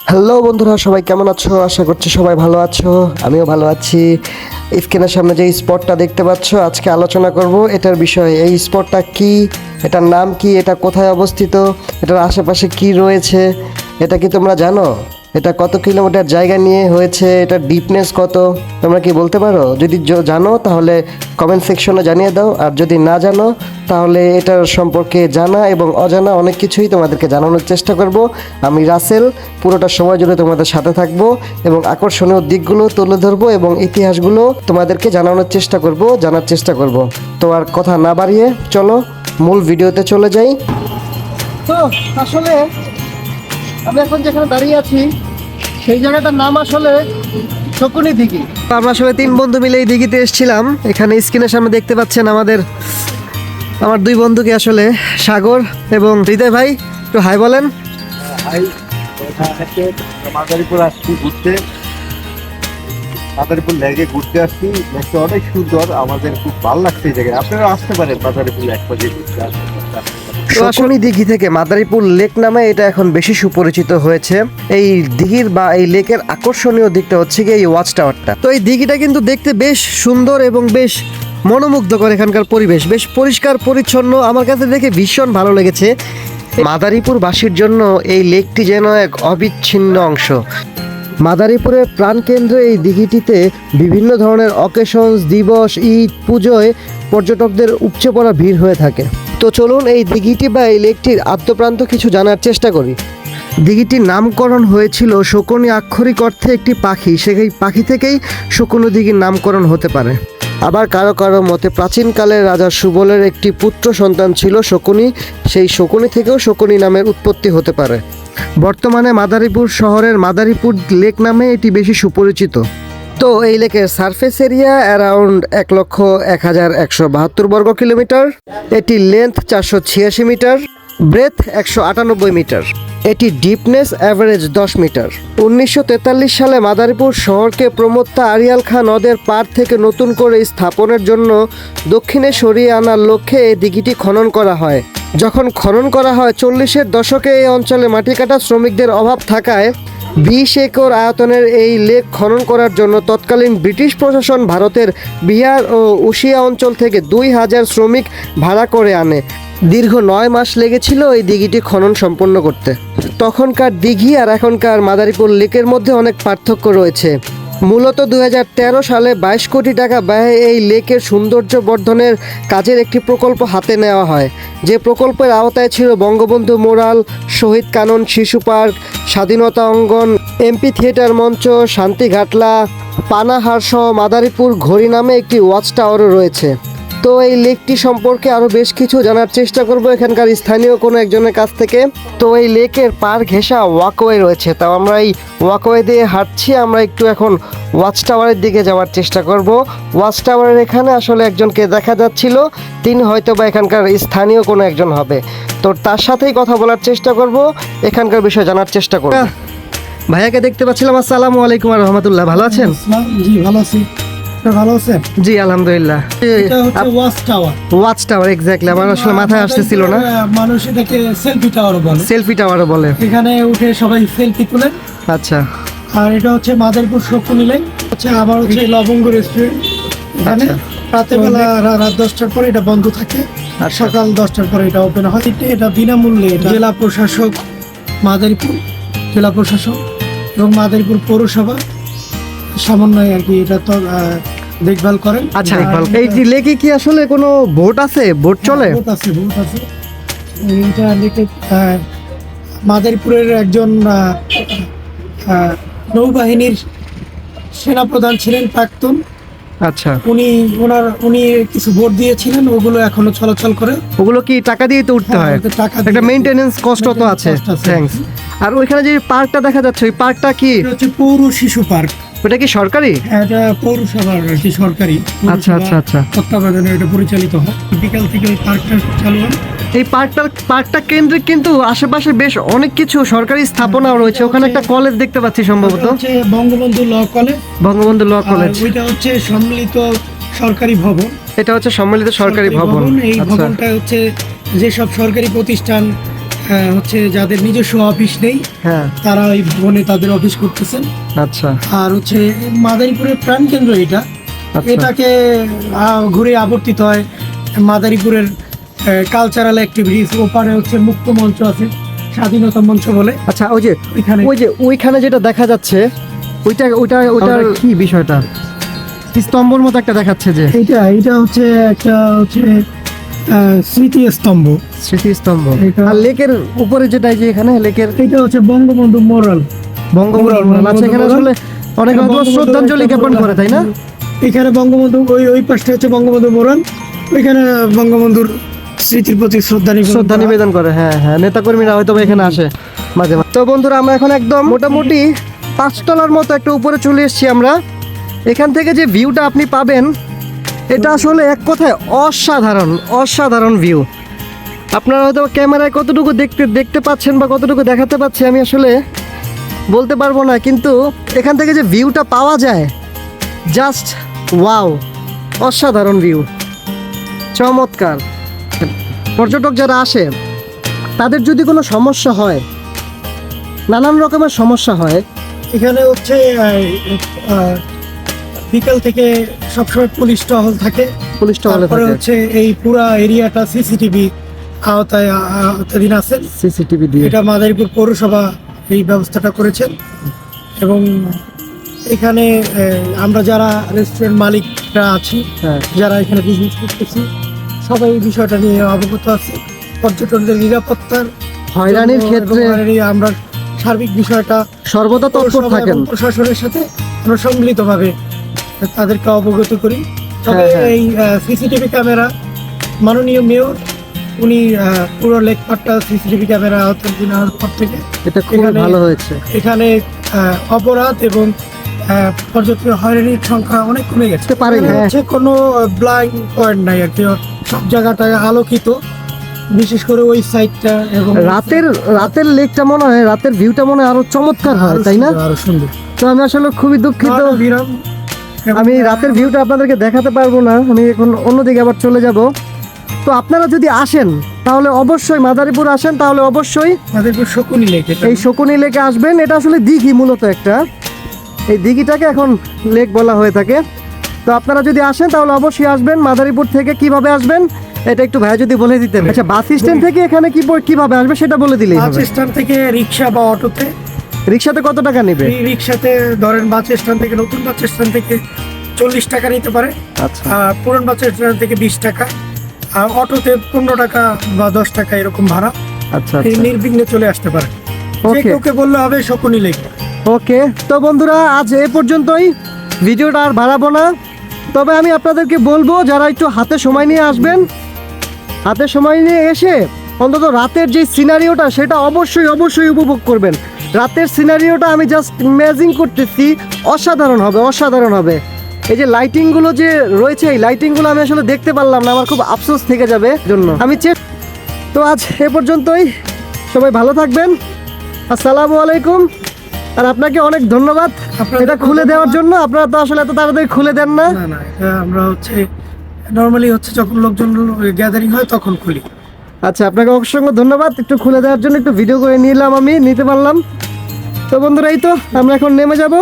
Hello বন্ধুরা, সবাই কেমন আছো? আশা করছি সবাই ভালো আছো। আমিও ভালো আছি। স্ক্রিনের সামনে যে স্পটটা দেখতে পাচ্ছ, আজকে আলোচনা করব এটার বিষয়ে। এই স্পটটা কি? এটার নাম কি? এটা কোথায় অবস্থিত? এটার আশেপাশে কি রয়েছে? এটা কি তোমরা জানো? এটা কত কিলোমিটার জায়গা নিয়ে হয়েছে? এটার ডিপনেস কত? তোমরা কি বলতে পারো? যদি জানো, তাহলে কমেন্ট সেকশনে জানিয়ে দাও। আর যদি না জানো তাহলে এটার সম্পর্কে জানা এবং অজানা অনেক কিছুই তোমাদেরকে জানানোর চেষ্টা করব। আমি রাসেল পুরোটা সময় জুড়ে তোমাদের সাথে থাকব এবং আকর্ষণীয় দিকগুলো তুলে ধরবো এবং ইতিহাসগুলো তোমাদেরকে জানানোর চেষ্টা করব জানার চেষ্টা করব। তো আর কথা না বাড়িয়ে চলো মূল ভিডিওতে চলে যাই। তো আসলে আমি এখন যেখানে দাঁড়িয়ে আছি সেই জায়গাটার নাম আসলে শকুনি দিঘি। আমরা আসলে তিন বন্ধু মিলে এই দিঘিতে এসেছিলাম। এখানে স্ক্রিনের সামনে দেখতে পাচ্ছেন আমাদের আমার দুই বন্ধুকে আসলে সাগর এবং হৃদয় ভাই একটু হাই বলেন। ওখানে মাদারীপুর আসছি ঘুরতে। মাদারীপুর লেগে ঘুরতে আসছি। লেকটা অনেক সুন্দর আমাদের খুব ভালো লাগছে এই জায়গায়। আপনারা আসতে পারেন মাদারীপুর ঘুরতে। শকুনি দিঘি থেকে মাদারীপুর লেক নামে এটা এখন বেশি সুপরিচিত হয়েছে। এই দিঘির বা এই লেকের আকর্ষণীয় দিকটা হচ্ছে কি এই ওয়াচ টাওয়ারটা তো এই দিঘিটা কিন্তু দেখতে বেশ সুন্দর এবং বেশ মনোমুগ্ধকর এখানকার পরিবেশ। বেশ পরিষ্কার, পরিচ্ছন্ন। আমার কাছে দেখে ভীষণ ভালো লেগেছে। মাদারীপুরবাসীর জন্য এই লেকটি যেন এক অবিচ্ছিন্ন অংশ। মাদারীপুরের প্রাণকেন্দ্রে এই দিঘিটিতে বিভিন্ন ধরনের অকেশনস দিবস, ঈদ, পুজোয় পর্যটকদের উপচে পড়া ভিড় হয়ে থাকে। তো চলুন এই দিঘিটি বা এই লেকটির আদ্যপ্রান্ত কিছু জানার চেষ্টা করি। দিঘিটির নামকরণ হয়েছিল শকুনি আক্ষরিক অর্থে একটি পাখি। সেই পাখি থেকেই শকুনি দিঘির নামকরণ হতে পারে। আবার কারও কারও মতে প্রাচীনকালে রাজা সুবলের একটি পুত্র সন্তান ছিল শকুনি। সেই শকুনি থেকেও শকুনি নামের উৎপত্তি হতে পারে। বর্তমানে মাদারীপুর শহরের মাদারীপুর লেক নামে এটি বেশি সুপরিচিত। তো এই লেকের সারফেস এরিয়া অ্যারাউন্ড এক লক্ষ এক হাজার একশো বাহাত্তর বর্গ কিলোমিটার। এটি লেন্থ চারশো ছিয়াশি মিটার। ব্রেথ একশো আটানব্বই মিটার। এটি ডিপনেস অ্যাভারেজ দশ মিটার। উনিশশো তেতাল্লিশ সালে মাদারীপুর শহরকে প্রমত্তা আরিয়াল খা নদের পার থেকে নতুন করে স্থাপনের জন্য দক্ষিণে সরিয়ে আনার লক্ষ্যে এই দিঘিটি খনন করা হয়। যখন খনন করা হয়, চল্লিশের দশকে এই অঞ্চলে মাটি কাটা শ্রমিকদের অভাব থাকায় বিশ একর আয়তনের এই লেক খনন করার জন্য তৎকালীন ব্রিটিশ প্রশাসন ভারতের বিহার ও উশিয়া অঞ্চল থেকে দুই হাজার শ্রমিক ভাড়া করে আনে। দীর্ঘ নয় মাস লেগেছিল এই দিঘিটি খনন সম্পন্ন করতে। তখনকার দিঘি আর এখনকার মাদারীপুর লেকের মধ্যে অনেক পার্থক্য রয়েছে। মূলত দু হাজার তেরো সালে বাইশ কোটি টাকা ব্যয়ে এই লেকের সৌন্দর্য বর্ধনের কাজের একটি প্রকল্প হাতে নেওয়া হয়। যে প্রকল্পের আওতায় ছিল বঙ্গবন্ধু মোরাল, শহীদ কানন শিশু পার্ক, স্বাধীনতা অঙ্গন, এমপি থিয়েটার মঞ্চ শান্তিঘাটলা পানাহার সহ মাদারীপুর ঘড়ি নামে একটি ওয়াচ টাওয়ারও রয়েছে। তো এই লেকটি সম্পর্কে আরও বেশ কিছু জানার চেষ্টা করব এখানকার স্থানীয় কোনো একজনের কাছ থেকে। তো এই লেকের পার ঘেঁষা ওয়াকওয়ে রয়েছে। তাও আমরা এই ওয়াকওয়ে দিয়ে হাঁটছি আমরা একটু এখন ওয়াচ টাওয়ারের দিকে যাওয়ার চেষ্টা করব। ওয়াচ টাওয়ারের এখানে আসলে একজনকে দেখা যাচ্ছিল তিনি হয়তো বা এখানকার স্থানীয় কোনো একজন হবে। তো তার সাথেই কথা বলার চেষ্টা করব এখানকার বিষয়ে জানার চেষ্টা করব। ভাইয়াকে দেখতে পাচ্ছিলাম আসসালামু আলাইকুম রহমতুল্লাহ ভালো আছেন? জি ভালো আছি। ভালো আছেন? জি আলহামদুলিল্লাহ। এটা হচ্ছে watch tower watch tower exactly আমার আসলে মাথায় আসতেছিল না। মানুষ এটাকে সেলফি টাওয়ার বলে। সেলফি টাওয়ারও বলে। এখানে উঠে সবাই সেলফি তুলেন। আচ্ছা। আর এটা হচ্ছে মাদারীপুর শকুনি লাইন হচ্ছে আবার হচ্ছে লবঙ্গ রেস্টুরেন্ট এখানে আচ্ছা। রাতেবেলা রাত দশটার পরে এটা বন্ধ থাকে। আর আচ্ছা। সকাল দশটার পরে এটা ওপেন হয়। এটা বিনামূল্যে জেলা প্রশাসক মাদারীপুর জেলা প্রশাসক এবং মাদারীপুর পৌরসভা সমন্বয়ে আর কি এটা তো দেখভাল করেন। আচ্ছা এই যে লেকে কি আসলে কোনো বোট আছে? বোট চলে? ভোট আছে ভোট আছে। লিখে আহ, মাদারীপুরের একজন নৌবাহিনীর সেনাপ্রধান ছিলেন প্রাক্তন। আচ্ছা। উনি ওনার উনি কিছু ভোট দিয়েছিলেন ওগুলো এখনও চলাচল করে। ওগুলো কি টাকা দিয়ে তো উঠতে হ্যাঁ, হয়? টাকা একটা মেইনটেনেন্স কষ্ট তো আছে। থ্যাঙ্কস আর ওইখানে যে পার্কটা দেখা যাচ্ছে ওই পার্কটা কি? এটা হচ্ছে পৌর শিশু পার্ক ওটা কি সরকারি? এটা পৌরসভার আর কি সরকারি। আচ্ছা, আচ্ছা, আচ্ছা। তত্ত্বাবধানে এটা পরিচালিত হয়। বিকাল থেকে ওই পার্কটা চালু হয়। এই পার্কটার পার্কটা কেন্দ্রিক কিন্তু আশেপাশে বেশ অনেক কিছু সরকারি স্থাপনাও রয়েছে। ওখানে একটা কলেজ দেখতে পাচ্ছি সম্ভবত। Bangabandhu law college Bangabandhu law college ওইটা হচ্ছে সম্মিলিত সরকারি ভবন। এটা হচ্ছে সম্মিলিত সরকারি ভবন। এই আচ্ছা। ভবনটা হচ্ছে যেসব সরকারি প্রতিষ্ঠান হচ্ছে যাদের নিজস্ব অফিস নেই হ্যাঁ। তারা ওই ভবনে তাদের অফিস করতেছেন। আচ্ছা। আর হচ্ছে মাদারীপুরের প্রাণকেন্দ্র এটা। আচ্ছা। এটাকে ঘুরে আবর্তিত হয় মাদারীপুরের কালচারাল অ্যাক্টিভিটিস ওপারে হচ্ছে মুক্ত মঞ্চ আছে স্বাধীনতা মঞ্চ বলে। আচ্ছা ওই যে ওইখানে। ওই যে ওইখানে যেটা দেখা যাচ্ছে ওইটা ওইটা ওইটার কি বিষয়টা? স্তম্ভর মতো একটা দেখাচ্ছে যে। এটা এটা হচ্ছে একটা হচ্ছে আহ, স্মৃতি স্তম্ভ। স্মৃতিস্তম্ভ আর লেকের উপরে যেটা যে এখানে লেকের এটা হচ্ছে বঙ্গবন্ধু মোরাল। বঙ্গবন্ধু মুরাল, আছে এখানে আসলে অনেক শ্রদ্ধাঞ্জলি জ্ঞাপন করে তাই না? এখানে বঙ্গবন্ধু ওই ওই পাশটা হচ্ছে বঙ্গবন্ধু মোরাল। ওইখানে বঙ্গবন্ধুর স্মৃতির প্রতি শ্রদ্ধা নিবেদন শ্রদ্ধা নিবেদন করে হ্যাঁ হ্যাঁ নেতাকর্মীরা হয়তো এখানে আসে মাঝে মাঝে। তো বন্ধুরা আমরা এখন একদম মোটামুটি পাঁচতলার মতো একটা উপরে চলে এসেছি আমরা। এখান থেকে যে ভিউটা আপনি পাবেন এটা আসলে এক কথায় অসাধারণ অসাধারণ ভিউ আপনারা হয়তো ক্যামেরায় কতটুকু দেখতে দেখতে পাচ্ছেন বা কতটুকু দেখাতে পাচ্ছি আমি আসলে বলতে পারব না, কিন্তু এখান থেকে যে ভিউটা পাওয়া যায় জাস্ট ওয়াও অসাধারণ ভিউ চমৎকার। পর্যটক যারা আসে, তাদের যদি কোনো সমস্যা হয়, নানান রকমের সমস্যা হয়, এখানে হচ্ছে বিকাল থেকে সবসময় পুলিশ টহল থাকে। পুলিশ টহলে তারপরে থাকে। হচ্ছে এই পুরা এরিয়াটা সিসিটিভি আওতায় আওতাধীন আছে। সিসিটিভি দিয়ে। এটা মাদারীপুর পৌরসভা এই ব্যবস্থাটা করেছেন। এবং এখানে আমরা যারা রেস্টুরেন্ট মালিকরা আছি হ্যাঁ। যারা এখানে বিজনেস করতেছি সবাই এই বিষয়টা নিয়ে অবগত আছে। পর্যটকদের নিরাপত্তার হয়রানির ক্ষেত্রে আমরা সার্বিক বিষয়টা সর্বদা তৎপর থাকেন। প্রশাসনের সাথে আমরা সম্মিলিতভাবে তাদেরকে অবগত করি। তবে হ্যাঁ, হ্যাঁ। এই সিসিটিভি ক্যামেরা মাননীয় মেয়র উনি পুরো লেকপাটটা সিসিটিভি ক্যামেরা আওতাধীন হওয়ার পর থেকে এটা খুব ভালো হয়েছে। এখানে অপরাধ এবং আহ, পর্যটক হয়রানির সংখ্যা অনেক কমে গেছে। পারেন, হ্যাঁ। হচ্ছে কোনো ব্লাইন্ড পয়েন্ট নাই আর কি। সব জায়গাটায় আলোকিত। বিশেষ করে ওই সাইডটা এবং রাতের রাতের লেকটা মনে হয় রাতের ভিউটা মনে হয় আরও চমৎকার হয় তাই না? আরও সুন্দর। তো আমি আসলে খুবই দুঃখিত। বিরাম আমি রাতের ভিউটা আপনাদেরকে দেখাতে পারব না আমি এখন অন্যদিকে আবার চলে যাব। তো আপনারা যদি আসেন তাহলে অবশ্যই মাদারীপুর আসেন তাহলে অবশ্যই মাদারীপুর শকুনি লেক এই শকুনি লেকে আসবেন। এটা আসলে দিঘি মূলত একটা। এই দিঘিটাকে এখন লেক বলা হয়ে থাকে। তো আপনারা যদি আসেন তাহলে অবশ্যই আসবেন। মাদারীপুর থেকে কীভাবে আসবেন এটা একটু ভাই যদি বলে দিতেন। আচ্ছা বাস স্ট্যান্ড থেকে এখানে কি কীভাবে আসবে সেটা বলে দিলেই বাস স্ট্যান্ড থেকে রিক্সা বা অটোতে রিক্সাতে কত টাকা নেবে? এই রিক্সাতে ধরেন বাস স্ট্যান্ড থেকে নতুন বাস স্ট্যান্ড থেকে চল্লিশ টাকা নিতে পারে। আচ্ছা। আর পুরান বাস স্ট্যান্ড থেকে বিশ টাকা। আর অটোতে পনেরো টাকা বা দশ টাকা এরকম ভাড়া। আচ্ছা আচ্ছা। নির্বিঘ্নে চলে আসতে পারে। ওকে। বললে হবে শকুনি লেক। ওকে। তো বন্ধুরা আজ এ পর্যন্তই। ভিডিওটা আর বাড়াবো না। তবে আমি আপনাদেরকে বলব যারা একটু হাতে সময় নিয়ে আসবেন হাতে সময় নিয়ে এসে অন্তত রাতের যে সিনারিওটা সেটা অবশ্যই অবশ্যই উপভোগ করবেন। রাতের সিনারিওটা আমি জাস্ট ইমেজিং করতেছি অসাধারণ হবে অসাধারণ হবে। এই যে লাইটিংগুলো যে রয়েছে এই লাইটিংগুলো আমি আসলে দেখতে পারলাম না আমার খুব আফসোস থেকে যাবে জন্য। আমি চেক তো আজ এ পর্যন্তই সবাই ভালো থাকবেন আসসালামু আলাইকুম আর আপনাকে অনেক ধন্যবাদ। এটা খুলে দেওয়ার জন্য আপনারা তো আসলে এত তাড়াতাড়ি খুলে দেন না। না না আমরা হচ্ছে নর্মালি হচ্ছে যখন লোকজন গ্যাদারিং হয় তখন খুলি। আচ্ছা আপনাকে অসংখ্য ধন্যবাদ। একটু খুলে দেওয়ার জন্য একটু ভিডিও করে নিলাম আমি নিতে পারলাম। তো বন্ধুরা এই তো আমরা এখন নেমে যাব।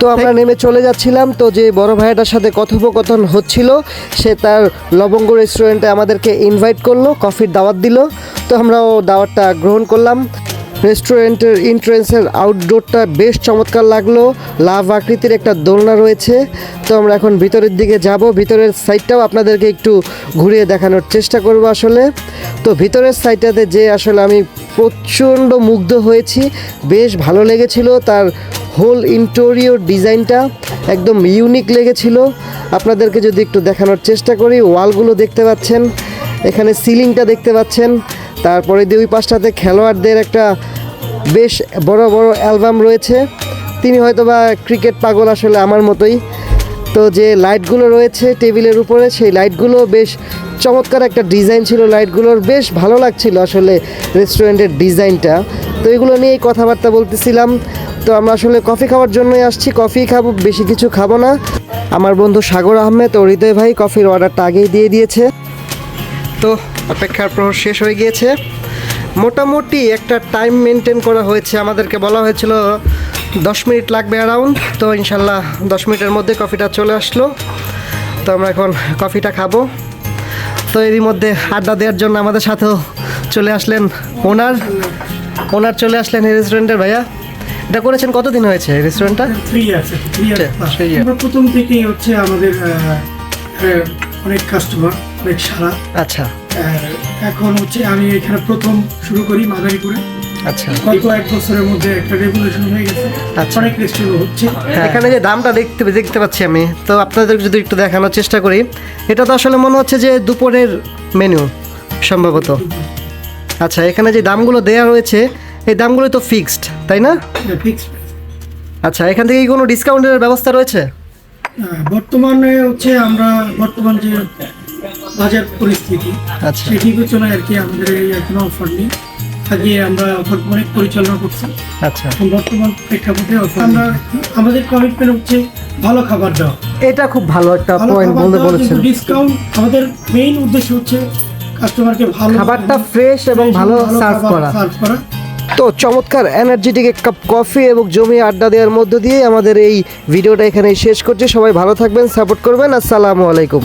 তো আমরা নেমে চলে যাচ্ছিলাম। তো যে বড় ভাইয়াটার সাথে কথোপকথন হচ্ছিল সে তার লবঙ্গ রেস্টুরেন্টে আমাদেরকে ইনভাইট করল কফির দাওয়াত দিল। তো আমরাও দাওয়াতটা গ্রহণ করলাম। রেস্টুরেন্টের এন্ট্রেন্সের আউটডোরটা বেশ চমৎকার লাগল। লাভ আকৃতির একটা দোলনা রয়েছে। তো আমরা এখন ভিতরের দিকে যাব। ভিতরের সাইডটাও আপনাদেরকে একটু ঘুরিয়ে দেখানোর চেষ্টা করব আসলে। তো ভিতরের সাইডটাতে যে আসলে আমি প্রচণ্ড মুগ্ধ হয়েছি। বেশ ভালো লেগেছিল তার হোল ইন্টোরিয়র ডিজাইনটা একদম ইউনিক লেগেছিল। আপনাদেরকে যদি একটু দেখানোর চেষ্টা করি ওয়ালগুলো দেখতে পাচ্ছেন। এখানে সিলিংটা দেখতে পাচ্ছেন। তারপরে দুই পাশটাতে খেলোয়াড়দের একটা বেশ বড় বড় অ্যালবাম রয়েছে। তিনি হয়তো বা ক্রিকেট পাগল আসলে আমার মতোই। তো যে লাইটগুলো রয়েছে টেবিলের উপরে, সেই লাইটগুলো বেশ চমৎকার একটা ডিজাইন ছিল। লাইটগুলোর বেশ ভালো লাগছিল আসলে রেস্টুরেন্টের ডিজাইনটা। তো এগুলো নিয়েই কথাবার্তা বলতেছিলাম। তো আমরা আসলে কফি খাওয়ার জন্যই আসছি। কফি খাব, বেশি কিছু খাব না। আমার বন্ধু সাগর আহমেদ ও হৃদয় ভাই কফির অর্ডারটা আগেই দিয়ে দিয়েছে। তো অপেক্ষার প্রহর শেষ হয়ে গিয়েছে। মোটামুটি একটা টাইম মেনটেন করা হয়েছে। আমাদেরকে বলা হয়েছিল দশ মিনিট লাগবে অ্যারাউন্ড তো ইনশাল্লাহ দশ মিনিটের মধ্যে কফিটা চলে আসলো। তো আমরা এখন কফিটা খাব। তো এরই মধ্যে আড্ডা দেওয়ার জন্য আমাদের সাথেও চলে আসলেন ওনার। ওনার চলে আসলেন এই রেস্টুরেন্টের ভাইয়া। এটা করেছেন কতদিন হয়েছে এই রেস্টুরেন্টটা থ্রি ইয়ার্স থ্রি. আমরা প্রথম থেকেই হচ্ছে আমাদের অনেক কাস্টমার অনেক সারা। আচ্ছা। এখন হচ্ছে আমি এখানে প্রথম শুরু করি মাদারীপুরে। আচ্ছা। গত এক বছরের মধ্যে একটা রেগুলেশন হয়ে গেছে। আচ্ছা। অনেক রেস্টুরেন্ট হচ্ছে। হ্যাঁ, এখানে যে দামটা দেখতে দেখতে পাচ্ছি আমি তো আপনাদের যদি একটু দেখানোর চেষ্টা করি এটা তো আসলে মনে হচ্ছে যে দুপুরের মেনু সম্ভবত। আচ্ছা এখানে যে দামগুলো দেওয়া রয়েছে এই দামগুলো তো ফিক্সড তাই না? ফিক্সড আচ্ছা এখান থেকে কি কোনো ডিসকাউন্টের ব্যবস্থা রয়েছে? বর্তমানে হচ্ছে আমরা বর্তমান যে বাজার পরিস্থিতি। আচ্ছা। সেটি বিবেচনায় আর কি আমাদের এখনও অফার নেই। আগে আমরা অফার অনেক পরিচালনা করছি আচ্ছা। বর্তমান প্রেক্ষাপটে আমরা আমাদের কমিটমেন্ট হচ্ছে ভালো খাবার দেওয়া। এটা খুব ভালো একটা পয়েন্ট বলতে বলেছেন। ডিসকাউন্ট আমাদের মেইন উদ্দেশ্য হচ্ছে কাস্টমারকে ভালো খাবারটা ফ্রেশ এবং ভালো সার্ভ করা। সার্ভ করা। তো চমৎকার এনার্জেটিক এক কাপ কফি এবং জমি আড্ডা দেওয়ার মধ্য দিয়ে আমাদের এই ভিডিওটা এখানে শেষ করছি। সবাই ভালো থাকবেন সাপোর্ট করবেন। আসসালামু আলাইকুম।